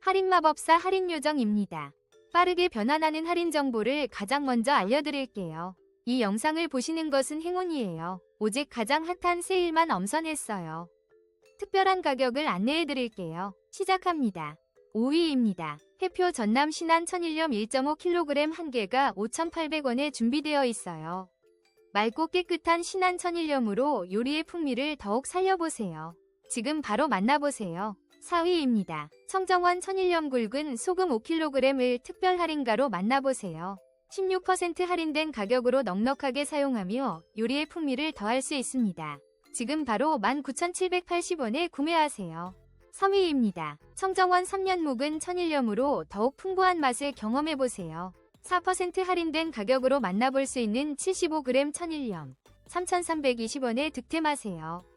할인마법사 할인요정입니다. 빠르게 변환하는 할인 정보를 가장 먼저 알려드릴게요. 이 영상을 보시는 것은 행운이에요. 오직 가장 핫한 세일만 엄선했어요. 특별한 가격을 안내해드릴게요. 시작합니다. 5위입니다. 해표 전남 신안 천일염 1.5kg 한 개가 5,800원에 준비되어 있어요. 맑고 깨끗한 신안 천일염으로 요리의 풍미를 더욱 살려보세요. 지금 바로 만나보세요. 4위입니다. 청정원 천일염 굵은 소금 5kg을 특별 할인가로 만나보세요. 16% 할인된 가격으로 넉넉하게 사용하며 요리의 풍미를 더할 수 있습니다. 지금 바로 19,780원에 구매하세요. 3위입니다. 청정원 3년 묵은 천일염으로 더욱 풍부한 맛을 경험해보세요. 4% 할인된 가격으로 만나볼 수 있는 75g 천일염 3,320원에 득템하세요.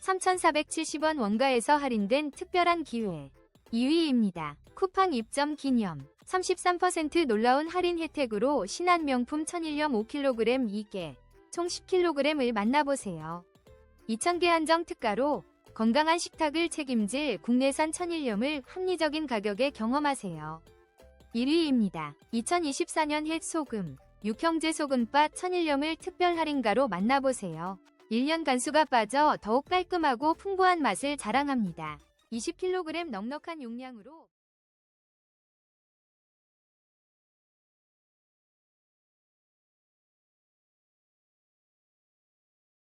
3,470원 원가에서 할인된 특별한 기회 2위입니다. 쿠팡 입점 기념 33% 놀라운 할인 혜택으로 신한 명품 천일염 5kg 2개 총 10kg을 만나보세요. 2,000개 한정 특가로 건강한 식탁을 책임질 국내산 천일염을 합리적인 가격에 경험하세요. 1위입니다. 2024년 햇 소금, 육형제 소금바 천일염을 특별 할인가로 만나보세요. 1년 간수가 빠져 더욱 깔끔하고 풍부한 맛을 자랑합니다. 20kg 넉넉한 용량으로